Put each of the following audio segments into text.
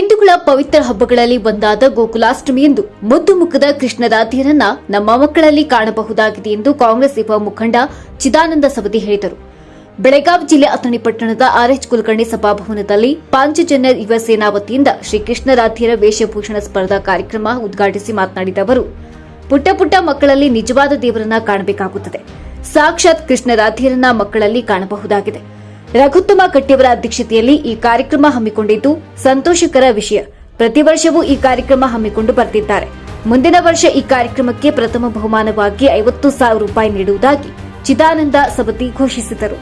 ಹಿಂದೂಗಳ ಪವಿತ್ರ ಹಬ್ಬಗಳಲ್ಲಿ ಒಂದಾದ ಗೋಕುಲಾಷ್ಟಮಿಯಂದು ಮುದ್ದು ಮುಖದ ಕೃಷ್ಣರಾಧ್ಯರನ್ನ ನಮ್ಮ ಮಕ್ಕಳಲ್ಲಿ ಕಾಣಬಹುದಾಗಿದೆ ಎಂದು ಕಾಂಗ್ರೆಸ್ ಯುವ ಮುಖಂಡ ಚಿದಾನಂದ ಸವದಿ ಹೇಳಿದರು. ಬೆಳಗಾವಿ ಜಿಲ್ಲೆ ಅಥಣಿ ಪಟ್ಟಣದ ಆರ್ಎಚ್ ಕುಲಕರ್ಣಿ ಸಭಾಭವನದಲ್ಲಿ ಪಾಂಚಜನ್ಯ ಯುವ ಸೇನಾ ವತಿಯಿಂದ ಶ್ರೀ ಕೃಷ್ಣರಾಧ್ಯರ ವೇಷಭೂಷಣ ಸ್ಪರ್ಧಾ ಕಾರ್ಯಕ್ರಮ ಉದ್ಘಾಟಿಸಿ ಮಾತನಾಡಿದ ಅವರು, ಪುಟ್ಟ ಪುಟ್ಟ ಮಕ್ಕಳಲ್ಲಿ ನಿಜವಾದ ದೇವರನ್ನ ಕಾಣಬೇಕಾಗುತ್ತದೆ. ಸಾಕ್ಷಾತ್ ಕೃಷ್ಣರಾಧ್ಯರನ್ನ ಮಕ್ಕಳಲ್ಲಿ ಕಾಣಬಹುದಾಗಿದೆ. ರಘುತ್ತಮ ಕಟ್ಟಿಯವರ ಅಧ್ಯಕ್ಷತೆಯಲ್ಲಿ ಈ ಕಾರ್ಯಕ್ರಮ ಹಮ್ಮಿಕೊಂಡಿದ್ದು ಸಂತೋಷಕರ ವಿಷಯ. ಪ್ರತಿ ವರ್ಷವೂ ಈ ಕಾರ್ಯಕ್ರಮ ಹಮ್ಮಿಕೊಂಡು ಬರ್ತಿದ್ದಾರೆ. ಮುಂದಿನ ವರ್ಷ ಈ ಕಾರ್ಯಕ್ರಮಕ್ಕೆ ಪ್ರಥಮ ಬಹುಮಾನವಾಗಿ ಐವತ್ತು ಸಾವಿರ ರೂಪಾಯಿ ನೀಡುವುದಾಗಿ ಚಿದಾನಂದ ಸಬತಿ ಘೋಷಿಸಿದರು.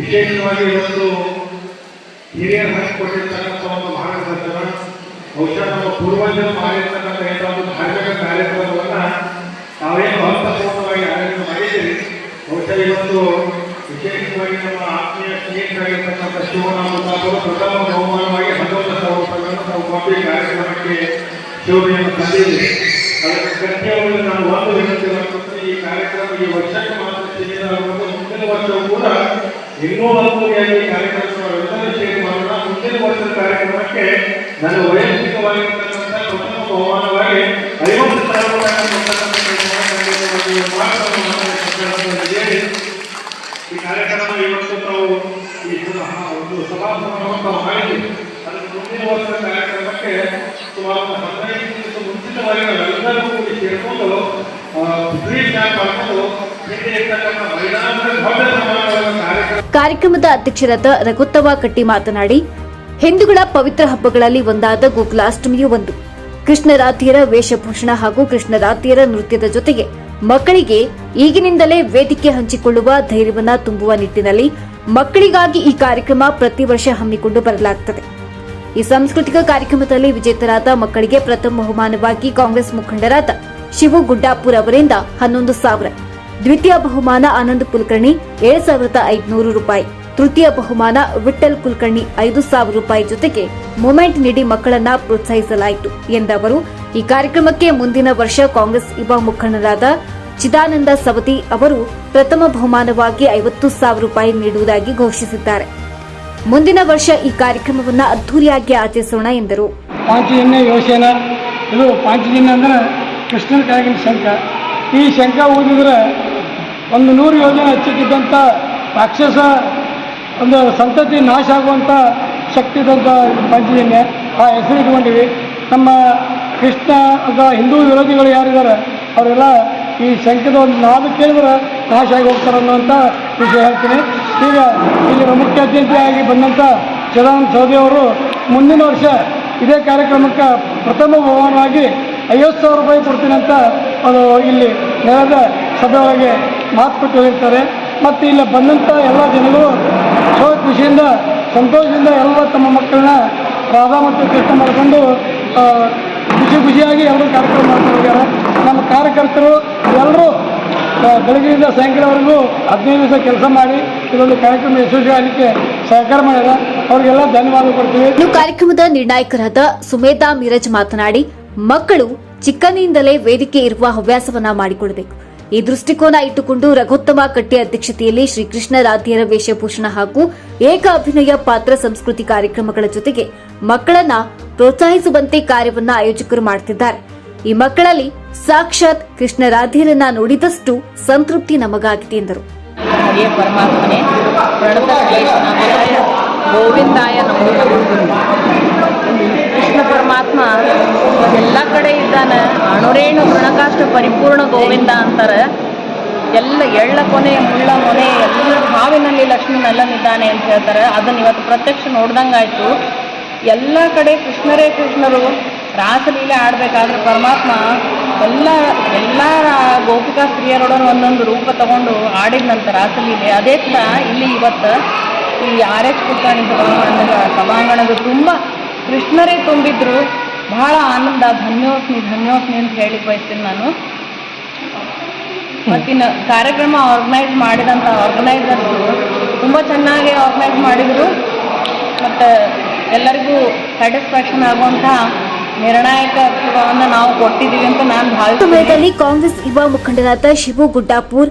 ವಿಶೇಷವಾಗಿ ಇವತ್ತು ಹಿರಿಯರು ಹಾಕಿಕೊಟ್ಟಿರ್ತಕ್ಕಂಥ ಒಂದು ಮಾರ್ಗದರ್ಶನ ಬಹುಶಃ ನಮ್ಮ ಪೂರ್ವಜರು ಮಾಡಿರ್ತಕ್ಕಂಥ ಎಂಥ ಒಂದು ಧಾರ್ಮಿಕ ಕಾರ್ಯಕ್ರಮವನ್ನು ತಾವೇನು ಅರ್ಥಪೂರ್ಣವಾಗಿ ಆಯೋಜನೆ ಮಾಡಿದ್ದೀರಿ. ಬಹುಶಃ ಇವತ್ತು ವಿಶೇಷವಾಗಿ ನಮ್ಮ ಆತ್ಮೀಯ ಸ್ನೇಹಿತರಾಗಿರ್ತಕ್ಕಂಥ ಶಿವನಾಮ ಮತ್ತು ಪ್ರಥಮ ಬಹುಮಾನವಾಗಿ ಹನ್ನೊಂದು ಸಾವಿರ ನಾವು ಕಾರ್ಯಕ್ರಮಕ್ಕೆ ಶೋಭೆಯನ್ನು ತಂದಿದ್ದೀರಿ. ಅದಕ್ಕೆ ಪ್ರತಿಯೊಂದು ನಾನು ಒಂದು ವಿನಂತಿ ಈ ಕಾರ್ಯಕ್ರಮ ಈ ವರ್ಷಕ್ಕೆ ಮಾತ್ರ ಸೀಮಿತ ಆಗುವುದು ಮುಂದಿನ ವರ್ಷವೂ ಕೂಡ ಇನ್ನೂ ಅದ್ಭುತವಾಗಿ ಈ ಕಾರ್ಯಕ್ರಮಕ್ಕೆ ನನ್ನ ವೈಯಕ್ತಿಕವಾಗಿರ್ತಕ್ಕಂಥ ಈ ಕಾರ್ಯಕ್ರಮ ಇವತ್ತು ತಾವು ಈ ಒಂದು ಮುಂದಿನ ಕಾರ್ಯಕ್ರಮಕ್ಕೆ ಸುಮಾರು ಹದಿನೈದು ಮುಂಚಿತವಾಗಿ ನಾವೆಲ್ಲರೂ ಕೂಡಿ ಸೇರಿಕೊಂಡು ಕಾರ್ಯಕ್ರಮದ ಅಧ್ಯಕ್ಷರಾದ ರಘುತ್ತವ ಕಟ್ಟಿ ಮಾತನಾಡಿ ಹಿಂದೂಗಳ ಪವಿತ್ರ ಹಬ್ಬಗಳಲ್ಲಿ ಒಂದಾದ ಗೋಕುಲಾಷ್ಟಮಿಯು ಒಂದು. ಕೃಷ್ಣರಾತಿಯರ ವೇಷಭೂಷಣ ಹಾಗೂ ಕೃಷ್ಣರಾತಿಯರ ನೃತ್ಯದ ಜೊತೆಗೆ ಮಕ್ಕಳಿಗೆ ಈಗಿನಿಂದಲೇ ವೇದಿಕೆ ಹಂಚಿಕೊಳ್ಳುವ ಧೈರ್ಯವನ್ನ ತುಂಬುವ ನಿಟ್ಟಿನಲ್ಲಿ ಮಕ್ಕಳಿಗಾಗಿ ಈ ಕಾರ್ಯಕ್ರಮ ಪ್ರತಿ ವರ್ಷ ಹಮ್ಮಿಕೊಂಡು ಬರಲಾಗುತ್ತದೆ ಈ ಸಾಂಸ್ಕೃತಿಕ ಕಾರ್ಯಕ್ರಮದಲ್ಲಿ ವಿಜೇತರಾದ ಮಕ್ಕಳಿಗೆ ಪ್ರಥಮ ಬಹುಮಾನವಾಗಿ ಕಾಂಗ್ರೆಸ್ ಮುಖಂಡರಾದ ಶಿವು ಗುಡ್ಡಾಪುರ್ ಅವರಿಂದ ಹನ್ನೊಂದು ಸಾವಿರ, ದ್ವಿತೀಯ ಬಹುಮಾನ ಆನಂದ್ ಕುಲಕರ್ಣಿ ಏಳು ಸಾವಿರದ ಐದುನೂರು ರೂಪಾಯಿ. ತೃತೀಯ ಬಹುಮಾನ ವಿಠಲ್ ಕುಲಕರ್ಣಿ ಐದು ಸಾವಿರ ರೂಪಾಯಿ ಜೊತೆಗೆ ಮೊಮೆಂಟ್ ನೀಡಿ ಮಕ್ಕಳನ್ನ ಪ್ರೋತ್ಸಾಹಿಸಲಾಯಿತು ಎಂದ ಅವರು, ಈ ಕಾರ್ಯಕ್ರಮಕ್ಕೆ ಮುಂದಿನ ವರ್ಷ ಕಾಂಗ್ರೆಸ್ ಯುವ ಮುಖಂಡರಾದ ಚಿದಾನಂದ ಸವತಿ ಅವರು ಪ್ರಥಮ ಬಹುಮಾನವಾಗಿ ಐವತ್ತು ಸಾವಿರ ರೂಪಾಯಿ ನೀಡುವುದಾಗಿ ಘೋಷಿಸಿದ್ದಾರೆ. ಮುಂದಿನ ವರ್ಷ ಈ ಕಾರ್ಯಕ್ರಮವನ್ನು ಅದ್ದೂರಿಯಾಗಿ ಆಚರಿಸೋಣ ಎಂದರು. ಇದು ಅಂದ್ರೆ ಕೃಷ್ಣನ ಕೆಳಗಿನ ಶಂಖ. ಈ ಶಂಕ ಓದಿದ್ರೆ ಒಂದು ನೂರು ಯೋಜನೆ ಹಚ್ಚಿಟ್ಟಿದ್ದಂಥ ರಾಕ್ಷಸ ಒಂದು ಸಂತತಿ ನಾಶ ಆಗುವಂಥ ಶಕ್ತಿ ಇದ್ದಂಥ ಪಂಚಜನ್ಯ ಆ ಹೆಸರು ಇಟ್ಕೊಂಡಿವಿ ನಮ್ಮ ಕೃಷ್ಣ ಅಥವಾ ಹಿಂದೂ ವಿರೋಧಿಗಳು ಯಾರಿದ್ದಾರೆ, ಅವರೆಲ್ಲ ಈ ಶಂಕದ ಒಂದು ನಾದ ಕೇಳಿದ್ರೆ ನಾಶ ಆಗಿ ಹೋಗ್ತಾರೆ ಅನ್ನುವಂಥ ವಿಷಯ ಹೇಳ್ತೀನಿ. ಈಗ ಇಲ್ಲಿ ಮುಖ್ಯ ಅತಿಥಿಯಾಗಿ ಬಂದಂಥ ಚದಾನಂದ ಸೌದಿ ಅವರು ಮುಂದಿನ ವರ್ಷ ಇದೇ ಕಾರ್ಯಕ್ರಮಕ್ಕೆ ಪ್ರಥಮ ಭವನವಾಗಿ ಐವತ್ತು ಸಾವಿರ ರೂಪಾಯಿ ಕೊಡ್ತೀನಿ ಅಂತ ಅದು ಇಲ್ಲಿ ನೆಲದ ಸಭೆ ಒಳಗೆ ಮಾತು ಕೊಟ್ಟು ಹೋಗಿರ್ತಾರೆ ಮತ್ತು ಇಲ್ಲಿ ಬಂದಂಥ ಎಲ್ಲ ಜನರು ಸೊ ಖುಷಿಯಿಂದ ಸಂತೋಷದಿಂದ ಎಲ್ಲ ತಮ್ಮ ಮಕ್ಕಳನ್ನ ರಾಧಾ ಮತ್ತು ಕೃಷ್ಣ ಮಾಡಿಕೊಂಡು ಖುಷಿ ಖುಷಿಯಾಗಿ ಎಲ್ಲರೂ ಕಾರ್ಯಕ್ರಮ ಮಾಡ್ಕೊಂಡಿದ್ದಾರೆ ನಮ್ಮ ಕಾರ್ಯಕರ್ತರು ಎಲ್ಲರೂ ಬೆಳಗ್ಗೆಯಿಂದ ಸಾಯಂಕಾಲವರೆಗೂ ಹದಿನೈದು ದಿವಸ ಕೆಲಸ ಮಾಡಿ ಇದೊಂದು ಕಾರ್ಯಕ್ರಮ ಯಶಸ್ವಿ ಆಗಲಿಕ್ಕೆ ಸಹಕಾರ ಮಾಡ್ಯಾರ ಅವ್ರಿಗೆಲ್ಲ ಧನ್ಯವಾದ ಕೊಡ್ತೀವಿ. ಇನ್ನು ಕಾರ್ಯಕ್ರಮದ ನಿರ್ಣಾಯಕರಾದ ಸುಮೇಧಾ ಮೀರಜ್ ಮಾತನಾಡಿ, ಮಕ್ಕಳು ಚಿಕ್ಕನಿಂದಲೇ ವೇದಿಕೆ ಇರುವ ಹವ್ಯಾಸವನ್ನ ಮಾಡಿಕೊಳ್ಳಬೇಕು ಈ ದೃಷ್ಟಿಕೋನ ಇಟ್ಟುಕೊಂಡು ರಘೋತ್ತಮ ಕಟ್ಟಿ ಅಧ್ಯಕ್ಷತೆಯಲ್ಲಿ ಶ್ರೀಕೃಷ್ಣ ರಾಧಿಯರ ವೇಷಭೂಷಣ ಹಾಗೂ ಏಕ ಅಭಿನಯ ಪಾತ್ರ ಸಂಸ್ಕೃತಿ ಕಾರ್ಯಕ್ರಮಗಳ ಜೊತೆಗೆ ಮಕ್ಕಳನ್ನ ಪ್ರೋತ್ಸಾಹಿಸುವಂತೆ ಕಾರ್ಯವನ್ನ ಆಯೋಜಕರು ಮಾಡುತ್ತಿದ್ದಾರೆ ಈ ಮಕ್ಕಳಲ್ಲಿ ಸಾಕ್ಷಾತ್ ಕೃಷ್ಣ ರಾಧಿಯರನ್ನ ನೋಡಿದಷ್ಟು ಸಂತೃಪ್ತಿ ನಮಗಾಗಿದೆ ಎಂದರು. ಗೋವಿಂದಾಯ ಕೃಷ್ಣ ಪರಮಾತ್ಮ ಎಲ್ಲ ಕಡೆ ಇದ್ದಾನೆ. ಅಣುರೇಣು ಋಣಕಾಷ್ಟ ಪರಿಪೂರ್ಣ ಗೋವಿಂದ ಅಂತಾರೆ. ಎಲ್ಲ ಎಳ್ಳ ಕೊನೆ, ಮುಳ್ಳ ಮೊನೆ, ಎಲ್ಲ ಹಾವಿನಲ್ಲಿ ಲಕ್ಷ್ಮೀನಲ್ಲನಿದ್ದಾನೆ ಅಂತ ಹೇಳ್ತಾರೆ. ಅದನ್ನ ಇವತ್ತು ಪ್ರತ್ಯಕ್ಷ ನೋಡ್ದಂಗಾಯ್ತು ಎಲ್ಲ ಕಡೆ ಕೃಷ್ಣರೇ ಕೃಷ್ಣರು. ರಾಸಲೀಲೆ ಆಡಬೇಕಾದ್ರೆ ಪರಮಾತ್ಮ ಎಲ್ಲ ಎಲ್ಲ ಗೋಪಿಕಾ ಸ್ತ್ರೀಯರೊಡನೆ ಒಂದೊಂದು ರೂಪ ತಗೊಂಡು ಆಡಿದ್ನಂತ ರಾಸಲೀಲೆ. ಅದೇ ಥರ ಇಲ್ಲಿ ಇವತ್ತು ಈ ಆರ್ ಎಚ್ ಕುಲಕರ್ಣಿ ಸಭಾಂಗಣದ ತುಂಬ ಕೃಷ್ಣರೇ ತುಂಬಿದ್ರು. ಬಹಳ ಆನಂದ ಧನ್ಯೋಸ್ಮಿ ಧನ್ಯೋಸ್ಮಿ ಅಂತ ಹೇಳಿ ಬಯಸ್ತೀನಿ ನಾನು ಮತ್ತಿನ್ನು ಕಾರ್ಯಕ್ರಮ ಆರ್ಗನೈಸ್ ಮಾಡಿದಂಥ ಆರ್ಗನೈಸರ್ಸು ತುಂಬ ಚೆನ್ನಾಗಿ ಆರ್ಗನೈಸ್ ಮಾಡಿದರು. ಮತ್ತು ಎಲ್ಲರಿಗೂ ಸ್ಯಾಟಿಸ್ಫ್ಯಾಕ್ಷನ್ ಆಗುವಂಥ ನಿರ್ಣಾಯಕ ನಾವು ಕೊಟ್ಟಿದ್ದೀವಿ ಅಂತ ನಾನು ಭಾವಿಸ್ತೀನಿ. ಸಮಯದಲ್ಲಿ ಕಾಂಗ್ರೆಸ್ ಯುವ ಮುಖಂಡರಾದ ಶಿವು ಗುಡ್ಡಾಪುರ್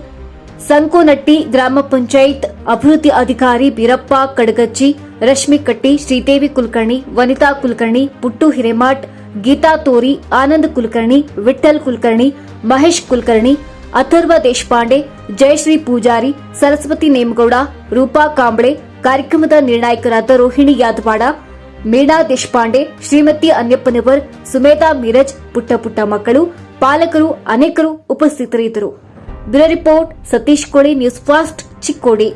ಸಂಕೋನಟ್ಟಿ ಗ್ರಾಮ ಪಂಚಾಯತ್ ಅಭಿವೃದ್ಧಿ ಅಧಿಕಾರಿ ಬೀರಪ್ಪ ಕಡಗಚ್ಚಿ, ರಶ್ಮಿ ಕಟ್ಟಿ, ಶ್ರೀದೇವಿ ಕುಲಕರ್ಣಿ, ವನಿತಾ ಕುಲಕರ್ಣಿ, ಪುಟ್ಟು ಹಿರೇಮಠ್ ಗೀತಾ ತೋರಿ, ಆನಂದ್ ಕುಲಕರ್ಣಿ ವಿಠಲ್ ಕುಲಕರ್ಣಿ, ಮಹೇಶ್ ಕುಲಕರ್ಣಿ, ಅಥರ್ವ ದೇಶಪಾಂಡೆ, ಜಯಶ್ರೀ ಪೂಜಾರಿ, ಸರಸ್ವತಿ ನೇಮಗೌಡ, ರೂಪಾ ಕಾಂಬ್ಳೆ, ಕಾರ್ಯಕ್ರಮದ ನಿರ್ಣಾಯಕರಾದ ರೋಹಿಣಿ ಯಾದವಾಡ, ಮೀಣಾ ದೇಶಪಾಂಡೆ, ಶ್ರೀಮತಿ ಅನ್ಯಪ್ಪನವರ್, ಸುಮೇಧಾ ಮೀರಜ್ ಪುಟ್ಟ ಪುಟ್ಟ ಮಕ್ಕಳು, ಪಾಲಕರು, ಅನೇಕರು ಉಪಸ್ಥಿತರಿದ್ದರು. ಬ್ಯೂರೋ ರಿಪೋರ್ಟ್ ಸತೀಶ್ ಕೋಳಿ ನ್ಯೂಸ್ ಫಾಸ್ಟ್ ಚಿಕ್ಕೋಡಿ.